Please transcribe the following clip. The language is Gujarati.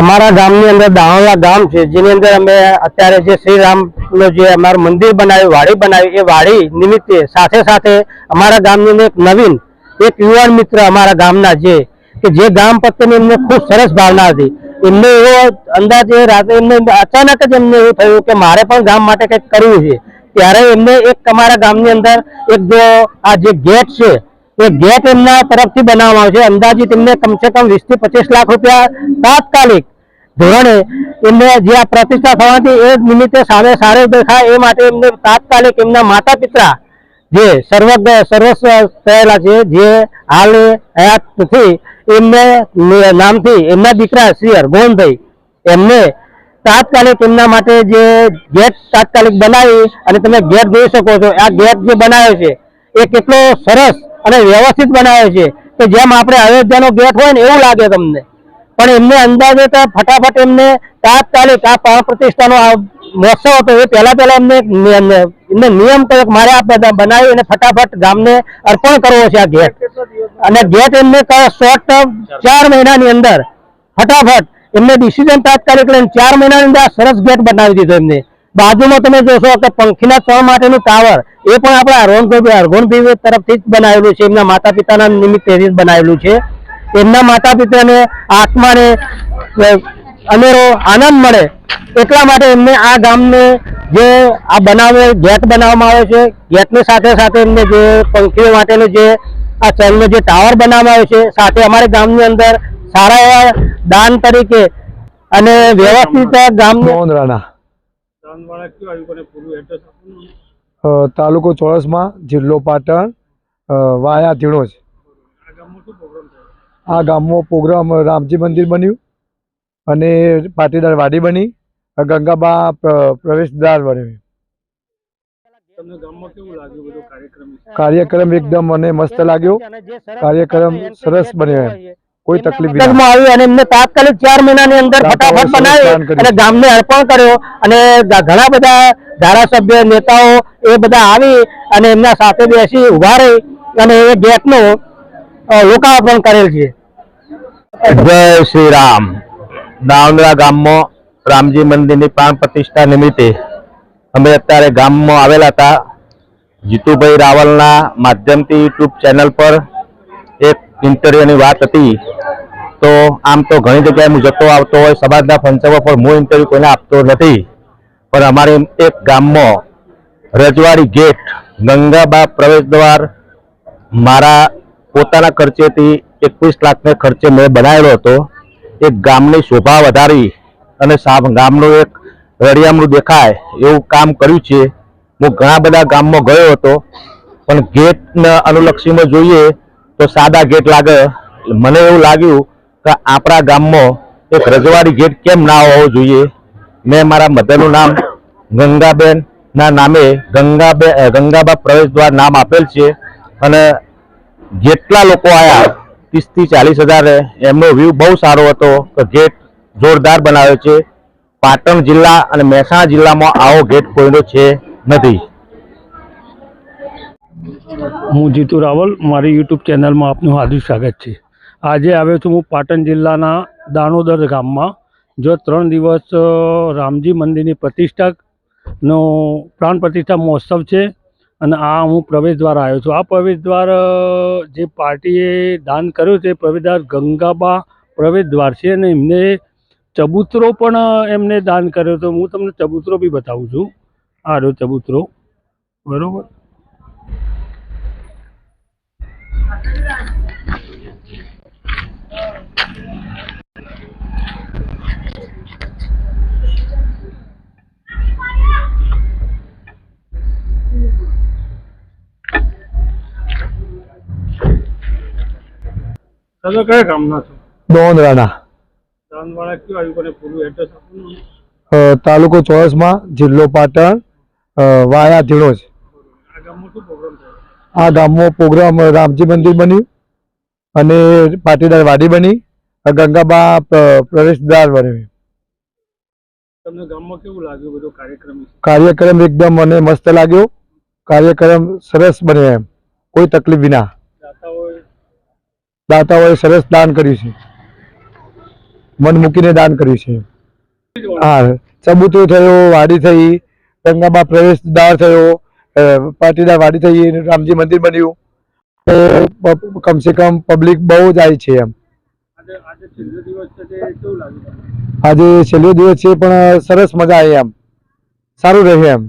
અમારા ગામની અંદર દાહોલા ગામ છે, જેની અંદર અમે અત્યારે જે શ્રી રામનો જે અમારું મંદિર બનાવ્યું, વાડી બનાવી, એ વાડી નિમિત્તે સાથે સાથે અમારા ગામની અંદર એક નવીન, એક યુવાન મિત્ર અમારા ગામના જે, કે જે ગામ પ્રત્યેની એમને ખૂબ સરસ ભાવના હતી. એમને એવો અંદાજે રાતે એમને અચાનક જ એમને એવું થયું કે મારે પણ ગામ માટે કંઈક કરવું છે. ત્યારે એમને એક અમારા ગામની અંદર એક જો આ જે ગેટ છે એ ગેટ એમના તરફથી બનાવવામાં આવે છે. અંદાજિત એમને કમસે કમ વીસથી પચીસ લાખ રૂપિયા તાત્કાલિક ધોરણે એમને જે આ પ્રતિષ્ઠા થવાથી એ નિમિત્તે સામે સારું દેખાય એ માટે એમને તાત્કાલિક એમના માતા પિતા જે સર્વજ્ઞ, સર્વસ્વ થયેલા છે, જે હાલ હયાત નથી, એમને નામથી એમના દીકરા શ્રી હરગોવનભાઈ એમને તાત્કાલિક એમના માટે જે ગેટ તાત્કાલિક બનાવી અને તમે ગેટ જોઈ શકો છો. આ ગેટ જે બનાવ્યો છે એ કેટલો સરસ અને વ્યવસ્થિત બનાવ્યો છે કે જેમ આપણે અયોધ્યાનો ગેટ હોય ને એવું લાગે તમને. પણ એમને અંદાજે તો ફટાફટ એમને તાત્કાલિક આ પ્રાણ પ્રતિષ્ઠાનો મહોત્સવ હતો એ પહેલા પહેલા એમને એમને નિયમ કર્યો કે મારે આ બનાવી અને ફટાફટ ગામને અર્પણ કરવો છે આ ગેટ. અને ગેટ એમને શોર્ટ ચાર મહિનાની અંદર ફટાફટ એમને ડિસિઝન તાત્કાલિક લઈને ચાર મહિનાની અંદર સરસ ગેટ બનાવી દીધો એમને. બાજુમાં તમે જોશો કે પંખીના ચણ માટેનું ટાવર, એ પણ આપણા હરગોનભાઈ હરગોનભાઈ તરફથી જ બનાવેલું છે. એમના માતા પિતાના નિમિત્તે જ બનાવેલું છે. એમના માતા પિતાને આત્માને અનેરો આનંદ મળે એટલા માટે એમને આ ગામને જે આ બનાવે, ગેટ બનાવવામાં આવે છે, ગેટની સાથે સાથે એમને જે પંખીઓ માટેનું જે આ ચલનો જે ટાવર બનાવવામાં આવે છે, સાથે અમારા ગામની અંદર સારા એવા દાન તરીકે અને વ્યવસ્થિત ગામની મોહન રાણા આવ્યું કોને પૂરું એડ્રેસ આપવાનું તાલુકો ચોરસમાં જિલ્લો પાટણ વાયા ધીણોજ. આ ગામમાં પ્રોગ્રામ થયો? આ ગામમાં પ્રોગ્રામ રામજી મંદિર બન્યું અને પાટીદાર વાડી બની ગંગાબા પ્ર- પ્રવેશદ્વાર બન્યું તમને ગામમાં કેવું લાગ્યું બધો કાર્યક્રમ કાર્યક્રમ એકદમ મને મસ્ત લાગ્યો. કાર્યક્રમ સરસ બન્યો એમ. કોઈ તકલીફ વિના. આવી અને એમને તાત્કાલિક ચાર મહિનાની અંદર ફટાફટ બનાવી અને ગામને અર્પણ કર્યો. અને ઘણા બધા ધારાસભ્ય નેતાઓ એ બધા આવી અને એમના સાથે બેસી ઊભા રહી અને એ ગેટનું લોકાર્પણ કરેલ છે. જય શ્રી રામ દાવંદરા ગામમાં રામજી મંદિરની પ્રાણ પ્રતિષ્ઠા નિમિત્તે અમે અત્યારે ગામમાં આવેલા હતા. જીતુભાઈ રાવલના માધ્યમથી યુટ્યુબ ચેનલ પર એક ઇન્ટરવ્યુની વાત હતી. તો આમ તો ઘણી જગ્યાએ હું જતો આવતો હોય સમાજના ફંક્શનો પર હું ઇન્ટરવ્યૂ કોઈને આપતો નથી. પણ અમારે એક ગામમાં રજવાડી ગેટ, ગંગાબા પ્રવેશ દ્વાર, મારા પોતાના ખર્ચેથી એકવીસ લાખને ખર્ચે મેં બનાવેલો હતો. એક ગામની શોભા વધારી અને ગામનું એક રળિયામણું દેખાય એવું કામ કર્યું છે. હું ઘણા બધા ગામમાં ગયો હતો, પણ ગેટના અનુલક્ષીમાં જોઈએ તો સાદા ગેટ લાગે. મને એવું લાગ્યું કે આપણા ગામમાં એક રજવાડી ગેટ કેમ ના હોવો જોઈએ? મેં મારા મધરનું નામ ગંગાબેન, ના નામે ગંગાબે ગંગાબા પ્રવેશ દ્વાર નામ આપેલ છે. અને જેટલા લોકો આવ્યા ત્રીસથી ચાલીસ હજાર, એમનો વ્યૂ બહુ સારો હતો કે ગેટ જોરદાર બનાવ્યો છે. પાટણ જિલ્લા અને મહેસાણા જિલ્લામાં આવો ગેટ કોઈનો છે નથી. હું જીતુ રાવલ, મારી યુટ્યુબ ચેનલમાં આપનું હાર્દિક સ્વાગત છે. આજે આવ્યો છું હું પાટણ જિલ્લાના દાણોદર ગામમાં જો ત્રણ દિવસ રામજી મંદિરની પ્રતિષ્ઠાનો પ્રાણ પ્રતિષ્ઠા મહોત્સવ છે અને આ હું પ્રવેશ દ્વાર આવ્યો છું. આ પ્રવેશ દ્વાર જે પાર્ટીએ દાન કર્યું છે પ્રવેશ દ્વાર ગંગાબા પ્રવેશ દ્વાર છે અને એમને ચબૂતરો પણ એમને દાન કર્યો હતો. હું તમને ચબૂતરો બી બતાવું છું. આ રહ્યો ચબૂતરો. બરોબર? તમે કયા ગામના છો? મોહન રાણા દાનવાળા કયું આવ્યું કોને પૂરું એડ્રેસ આપો તાલુકો ચોરસમાં જિલ્લો પાટણ વાયા ધીણોજ આ ગામમાં શું પ્રોગ્રામ થયો આ ગામમાં પ્રોગ્રામ રામજી મંદિર બન્યું અને પાટીદાર વાડી બની ગંગાબા પ્ર- પ્રવેશદ્વાર બન્યું. તમને ગામમાં કેવું લાગ્યું બધો કાર્યક્રમ કાર્યક્રમ એકદમ મને મસ્ત લાગ્યો. કાર્યક્રમ સરસ બન્યો એમ. કોઈ તકલીફ વિના. દાતાઓએ સરસ દાન કર્યું છે. મન મૂકીને દાન કર્યું છે. હા ચબૂતરો થયો વાડી થઈ ગંગામાં પ્રવેશ દ્વાર થયો પાટીદાર વાડી થઈ રામજી મંદિર બન્યું. કમસે કમ પબ્લિક બહુ જાય છે એમ. આજે છેલ્લો દિવસ છે પણ સરસ મજા આવી એમ. સારું રહે એમ.